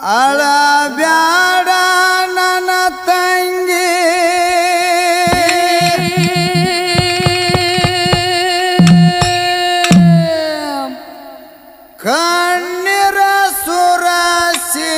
ಅಳ ಬ್ಯಾಡ ನನ್ನ ತಂಗಿ. ಕಣ್ಣಿರ ಸುರಸಿ.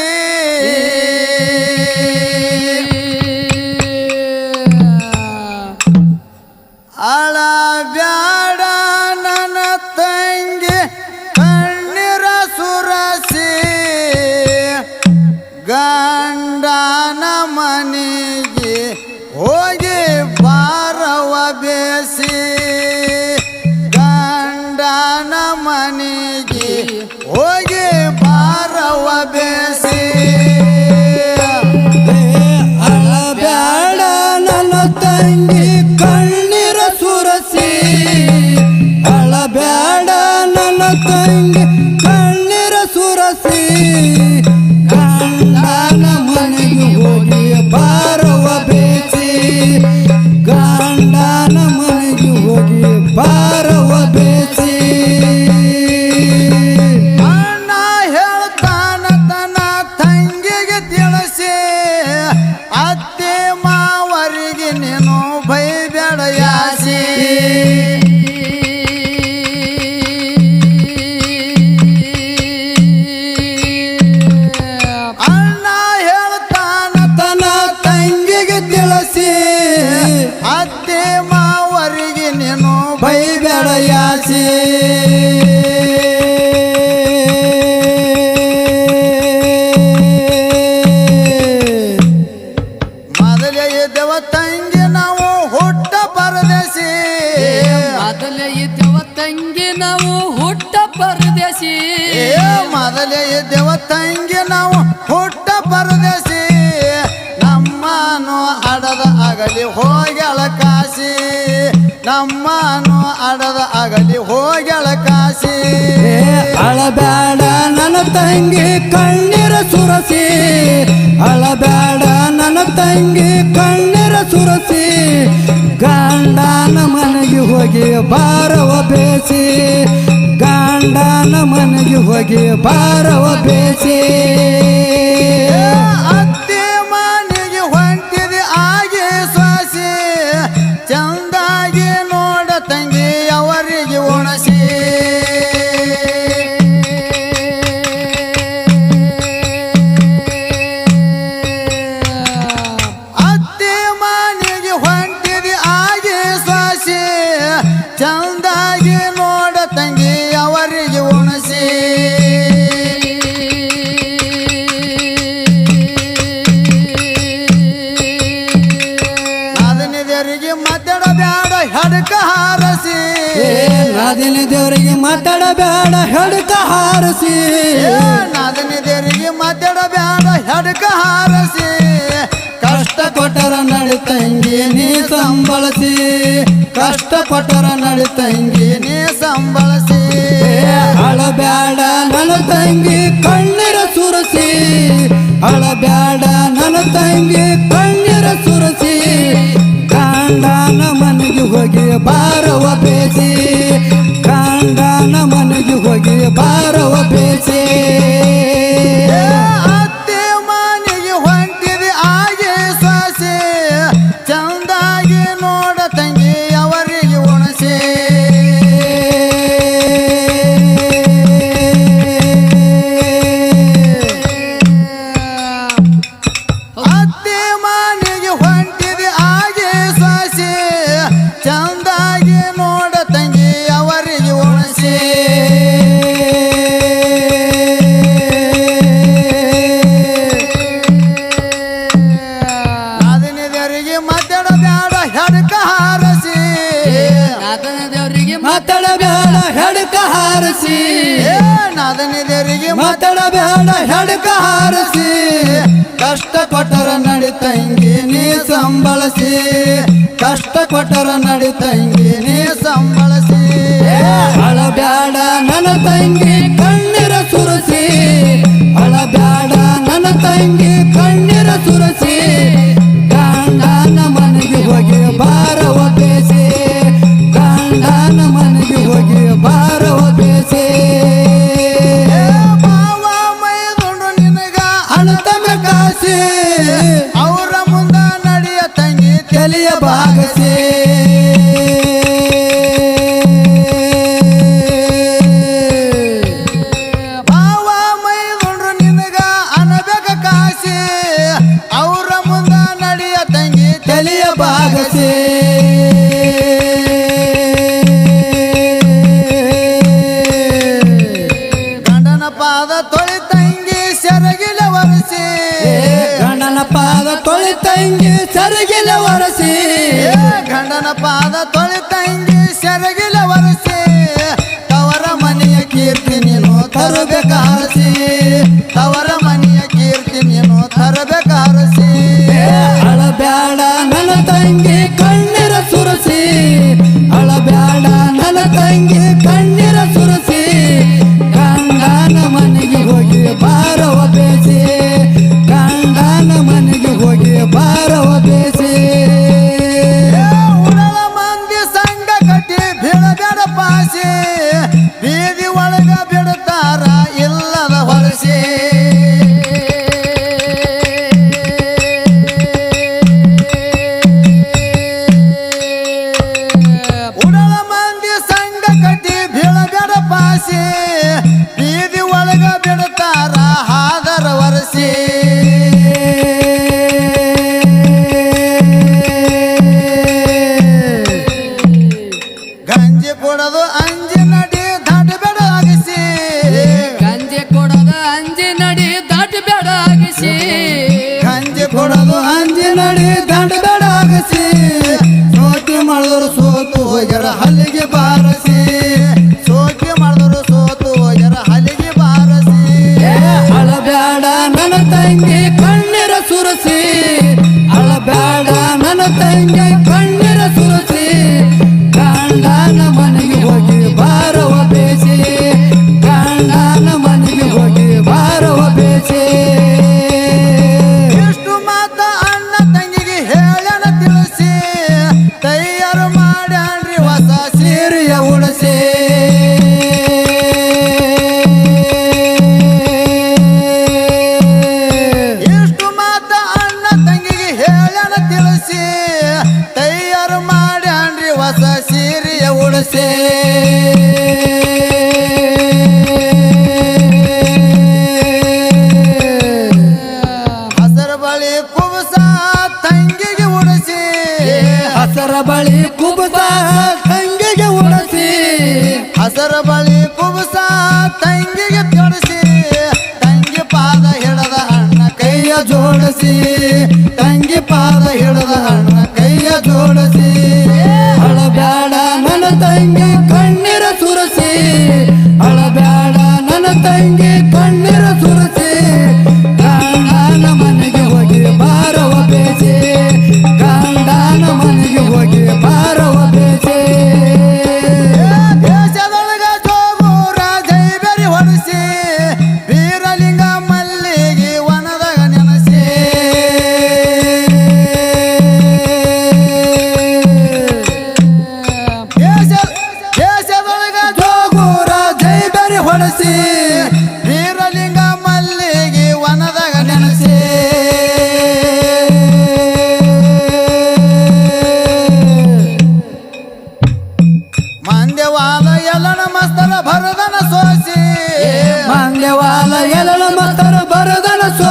ಹೋಗಿ ಬಾರವ ಬೇಸಿ, ಗಂಡನ ಮನೆಗೆ ಹೋಗಿ ಬಾರವ ಬೇಸಿ. ಅಳಬ್ಯಾಡ ನನ್ನ ತಂಗಿ ಕಣ್ಣೀರ ಸುರಸಿ. ಅಳಬ್ಯಾಡ ನನ್ನ ತಂಗಿ ಮೊದಲೇ ಇದ್ದವ ತಂಗಿ ನಾವು ಹುಟ್ಟ ಪರದೇಶಿ. ಮೊದಲೇ ಇದ್ದವ ತಂಗಿ ನಾವು ಹುಟ್ಟ ಪರದೇಶಿ. ಮೊದಲೇ ಇದ್ದವ ತಂಗಿ ನಾವು ಹುಟ್ಟ ಪರದೇಶಿ. ನಮ್ಮನು ಅಡದ ಅಗಲಿ ಹೋಗ್ಯಾಳ ಕಾಸಿ ನಮ್ಮನು ಅಡದ ಅಗಲಿ ಹೋಗ್ಯಾಳ ಕಾಸಿ ಅಳಬೇಡ ನನ್ನ ತಂಗಿ ಕಣ್ಣೀರ ಸುರಸಿ. ಅಳಬೇಡ ನನ್ನ ತಂಗಿ ಕಣ್ಣೀರ ಸುರಸಿ. ಗಂಡನ ಮನೆಗೆ ಹೋಗಿ ಬಾರವ ಬೇಸಿ. ಗಂಡನ ಮನೆಗೆ ಹೋಗಿ ಬಾರವ ಬೇಸಿ. ಹಾರಸಿ ಕಷ್ಟ ಕೊಟ್ಟರ ನಡಿ ತಂಗಿ ನೀ ಸಂಬಳಸಿ. ಕಷ್ಟ ಕೊಟ್ಟರ ನಡಿ ತಂಗಿ ನೀ ಸಂಬಳಸಿ. ಅಳಬ್ಯಾಡ ನನ್ನ ತಂಗಿ ಕಣ್ಣೀರ ಸುರಸಿ. ಅಳಬ್ಯಾಡ ನನ್ನ ತಂಗಿ ಕಣ್ಣೀರ ಸುರಸಿ. ಕಾಂಡನ ಮನೆಗೆ ಹೋಗಿ ಬಾರವ ಬೇಸಿ. ಕಾಂಡನ ಮನೆಗೆ ಹೋಗಿ ಬಾರವ ಮಾತಾಡಬೇಡ ಹೆಡ್ಕ ಹಾರಿಸಿ. ಕಷ್ಟ ಕೊಟ್ಟರ ನಡಿ ತಂಗಿ ನೀ ಸಂಬಳಸಿ. ಕಷ್ಟ ಕೊಟ್ಟರ ನಡಿ ತಂಗಿ ನೀ ಸಂಬಳಸಿ. ಬೇಡ ನನ್ನ ತಂಗಿ ಕಣ್ಣೀರ ಸುರಸಿ. ಬೇಡ ನನ್ನ ತಂಗಿ ಕಣ್ಣೀರ ಸುರಸಿ. कलिया बाग से ತೊಳಿ ತಂಗಿ ಸರಗಿಲ ಒರೆಸಿ. ಗಂಡನ ಪಾದ ತೊಳಿ ತಂಗಿ ಸೆರಗಿಲ ಒರೆಸಿ. ತವರ ಮನೆಯ ಕೀರ್ತಿ ನೀನು ತರಬೇಕ ಹರಸಿ ತವರ ಮನೆಯ ಕೀರ್ತಿ ನೀನು ತರಬೇಕ ಹರಸಿ ಅಳಬ್ಯಾಡ ನನ್ನ ತಂಗಿ ಕಣ್ಣೀರ ಸುರಸಿ. ಅಳಬ್ಯಾಡ ನನ್ನ ತಂಗಿ ಕಣ್ಣೀರ ಸುರಸಿ. ಗಂಡನ ಮನೆಗೆ ಹೋಗಿ ಬಾರವ ಹಲ್ಲಿಗೆ ಬಾರಸಿ. ಬಳಿ ಕುಬಸ ತಂಗಿಗೆ ಉಡಸಿ. ಹಸರ ಬಳಿ ಕುಬಸ ತಂಗಿಗೆ ಉಡಸಿ. ಹಸರ ಬಳಿ ಕುಬಸ ತಂಗಿಗೆ ತೊಡಸಿ. ತಂಗಿ ಪಾದ ಹಿಡದ ಅಣ್ಣ ಕೈಯ ಜೋಡಿಸಿ. ತಂಗಿ ಪಾದ ಹಿಡದ ಅಣ್ಣ ಬೆರಿ ಹೊಡೆಸಿ, ವೀರಲಿಂಗ ಮಲ್ಲಿಗೆ ವನದಾಗ ನೆನೆಸಿ. ಮಂದ್ಯವಾದ ಎಲ್ಲನ ಮಸ್ತರ ಭರದನ ಸೋಸಿ. ಮಂದ್ಯವಾದ ಎಲಳ ಮಸ್ತರ ಬರದನ ಸೋ